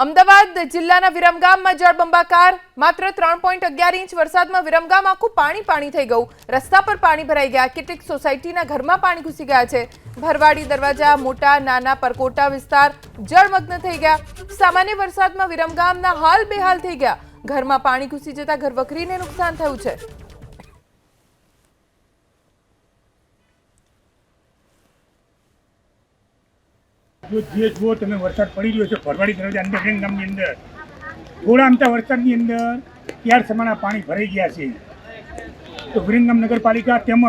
અમદાવાદ જિલ્લાના વિરમગામમાં જળબંબાકાર માત્ર ત્રણ પોઈન્ટ અગિયાર ઇંચ વરસાદમાં વિરમગામ આખું પાણી પાણી થઈ ગયું. રસ્તા પર પાણી ભરાઈ ગયા. કેટલીક સોસાયટીના ઘરમાં પાણી ઘૂસી ગયા છે. ભરવાડી દરવાજા, મોટા, નાના પરકોટા વિસ્તાર જળમગ્ન થઈ ગયા. સામાન્ય વરસાદમાં વિરમગામના હાલ બેહાલ થઈ ગયા. ઘરમાં પાણી ઘૂસી જતા ઘરવખરીને નુકસાન થયું છે. જો જે જુઓ તમે વરસાદ પડી રહ્યો છે ભરવાડી દરવાજા અંદર રેંગ ગામની અંદર. થોડા અમતા વરસાદની અંદર ત્યાર સમાના પાણી ભરાઈ ગયા છે. તો વિરંગામ નગરપાલિકા તેમજ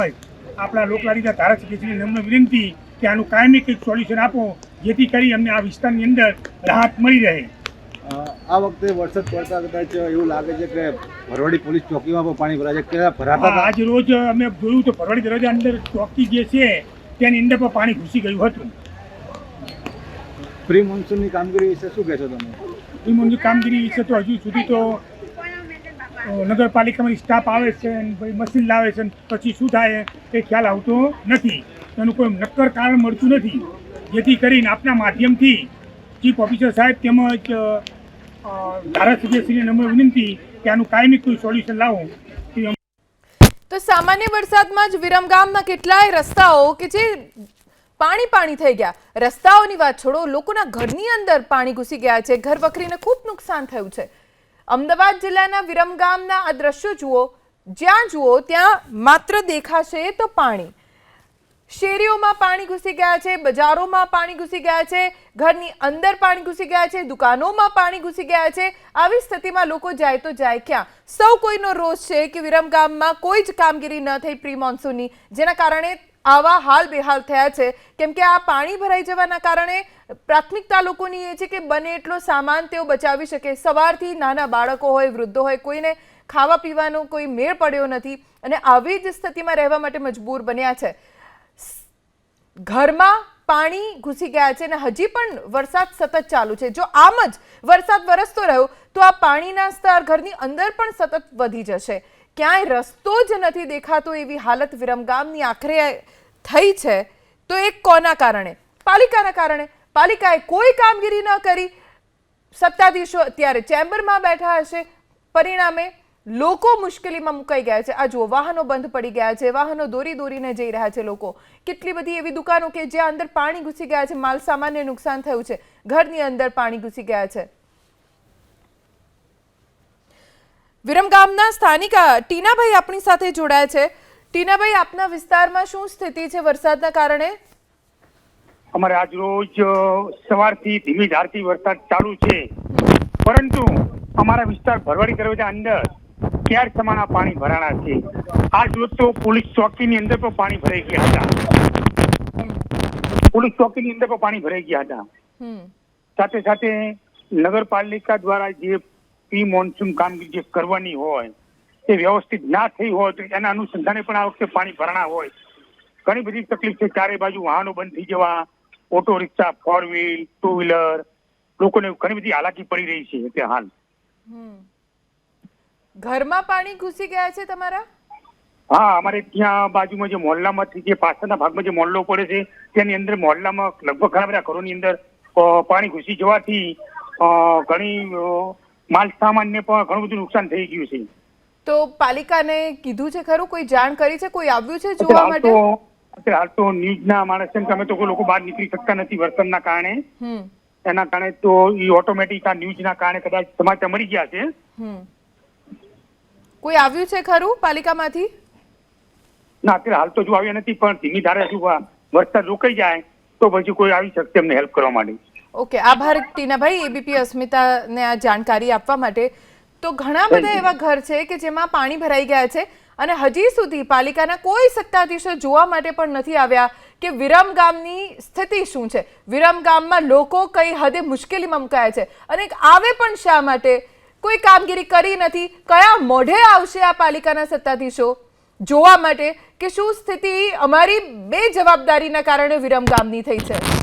આપણા લોકલાડીના ધારાસભ્યશ્રી નમ્ર વિનંતી કે આનું કાયમી કંઈક સોલ્યુશન આપો જેથી કરી અમને આ વિસ્તારની અંદર રાહત મળી રહે. આ વખતે વરસાદ પડતા કદાચ એવું લાગે છે કે ભરવાડી પોલીસ ચોકીમાં પણ પાણી ભરાય છે. કે ભરાતા આજ રોજ અમે જોયું તો ભરવાડી દરવાજા અંદર ચોકી જે છે તેની અંદર પણ પાણી ઘૂસી ગયું હતું. પ્રી મોન્સૂનની કામગીરી વિશે શું કહેશો તમે? ઈમોની કામગીરી વિશે તો હજુ સુધી તો નગરપાલિકામાં સ્ટાફ આવે છે અને પછી મશીન લાવે છે અને પછી શું થાય એ ખ્યાલ આવતો નથી. એનું કોઈ નક્કર કારણ મળતું નથી. જેથી કરીને આપના માધ્યમથી ચીફ ઓફિસર સાહેબ તેમજ ધારાસભ્યશ્રીને નમ્ર વિનંતી કે આનું કાયમી કોઈ સોલ્યુશન લાવો. તો સામાન્ય વરસાદમાં જ વિરમગામના કેટલાય રસ્તાઓ કે જે પાણી પાણી થઈ ગયા. રસ્તાઓની વાત છોડો, લોકોના ઘરની અંદર પાણી ઘૂસી ગયા છે. ઘર વખરીને ખૂબ નુકસાન થયું છે. અમદાવાદ જિલ્લાના વિરમગામના આ દ્રશ્યો જુઓ. જ્યાં જુઓ, ત્યાં માત્ર દેખાશે તો પાણી. શેરીઓમાં પાણી ઘૂસી ગયા છે, બજારોમાં પાણી ઘૂસી ગયા છે, ઘરની અંદર પાણી ઘૂસી ગયા છે, દુકાનોમાં પાણી ઘૂસી ગયા છે. આવી સ્થિતિમાં લોકો જાય તો જાય ક્યાં? સૌ કોઈનો રોષ છે કે વિરમગામમાં કોઈ જ કામગીરી ન થઈ પ્રી મોન્સૂનની જેના કારણે આવા હાલ બેહાલ થયા છે. કેમ કે આ પાણી ભરાઈ જવાના કારણે પ્રાથમિકતા લોકોની એ છે કે બને એટલો સામાન તેઓ બચાવી શકે. સવારથી નાના બાળકો હોય, વૃદ્ધો હોય, કોઈને ખાવા પીવાનો કોઈ મેળ પડ્યો નથી અને આવી જ સ્થિતિમાં રહેવા માટે મજબૂર બન્યા છે. ઘરમાં પાણી ઘૂસી ગયા છે અને હજી પણ વરસાદ સતત ચાલુ છે. જો આમ જ વરસાદ વરસતો રહ્યો, તો આ પાણીના સ્તર ઘરની અંદર પણ સતત વધી જશે. ક્યાંય રસ્તો જ નથી દેખાતો એવી હાલત વિરમગામની આખરે થઈ છે, તો એ કોના કારણે? પાલિકાના કારણે. પાલિકાએ કોઈ કામગીરી ન કરી. સત્તાધીશો અત્યારે ચેમ્બરમાં બેઠા હશે. પરિણામે લોકો મુશ્કેલીમાં મુકાઈ ગયા છે. આ જુઓ, વાહનો બંધ પડી ગયા છે. વાહનો દોરી દોરીને જઈ રહ્યા છે લોકો. કેટલી બધી એવી દુકાનો કે જ્યાં અંદર પાણી ઘૂસી ગયા છે. માલ સામાનને નુકસાન થયું છે. ઘરની અંદર પાણી ઘૂસી ગયા છે. વિરમગામના સ્થાનિક ટીનાભાઈ આપણી સાથે જોડાયા છે. ટીનાભાઈ આપના વિસ્તારમાં શું સ્થિતિ છે વરસાદના કારણે? અમારે આજ રોજ સવારથી ધીમી ધારથી વરસાદ ચાલુ છે. પરંતુ અમારા વિસ્તાર ભરવાડી દરવાજા અંદર ક્યાર સમાના પાણી ભરાણા છે? આજ રોજ તો પોલીસ ચોકીની અંદર પણ પાણી ભરાઈ ગયા હતા. પોલીસ ચોકીની અંદર પણ પાણી ભરાઈ ગયા હતા. સાથે સાથે નગરપાલિકા દ્વારા જે પ્રી મોન્સૂન કામગીરી જે કરવાની હોય એ વ્યવસ્થિત ના થઈ હોય તો એના અનુસંધાને પણ આ વખતે પાણી ભરણા હોય. ઘણી બધી તકલીફ છે. ચારે બાજુ વાહનો બંધ થઈ જવા auto rickshaw four wheel two wheeler લોકોને ઘણી બધી હાલાકી પડી રહી છે અત્યારે હાલ. ઘરમાં પાણી ઘૂસી ગયા છે તમારા? હા અમારે ત્યાં બાજુમાં જે મોહલ્લામાંથી જે પાછળના ભાગમાં જે મોહલ્લો પડે છે તેની અંદર મોહલ્લામાં લગભગ ઘણા બધા ઘરોની અંદર પાણી ઘૂસી જવાથી ઘણી માલ સામાનને પણ ઘણું બધું નુકસાન થઈ ગયું છે. તો પાલિકાને કીધું છે ખરું? કોઈ જાણ કરી છે? કોઈ આવ્યું છે જોવા માટે? અત્યારે હાલ તો ન્યૂઝના માણસ છે અમે તો કોઈ લોકો બહાર નીકળી શકતા નથી વરસાદના કારણે. એના કારણે તો એ ઓટોમેટિક આ ન્યૂઝના કારણે કદાચ સમાચાર મળી ગયા છે. કોઈ આવ્યું છે ખરું પાલિકામાંથી? ના અત્યારે હાલ તો જો આવ્યા નથી પણ ધીમી ધારે હજુ વરસાદ રોકાઈ જાય તો પછી કોઈ આવી શકશે એમને હેલ્પ કરવા માટે. ઓકે આભાર ટીનાભાઈ એબીપી અસ્મિતાને આ જાણકારી આપવા માટે. તો ઘણા બધા એવા ઘર છે કે જેમાં પાણી ભરાઈ ગયા છે અને હજી સુધી પાલિકાના કોઈ સત્તાધીશો જોવા માટે પણ નથી આવ્યા કે વિરમ ગામની સ્થિતિ શું છે. વિરમ ગામમાં લોકો કઈ હદે મુશ્કેલીમાં મુકાયા છે અને આવે પણ શા માટે? કોઈ કામગીરી કરી નથી. કયા મોઢે આવશે આ પાલિકાના સત્તાધીશો? જોવા માટે કે શું સ્થિતિ અમારી બે જવાબદારીના કારણે વિરમ ગામની થઈ છે?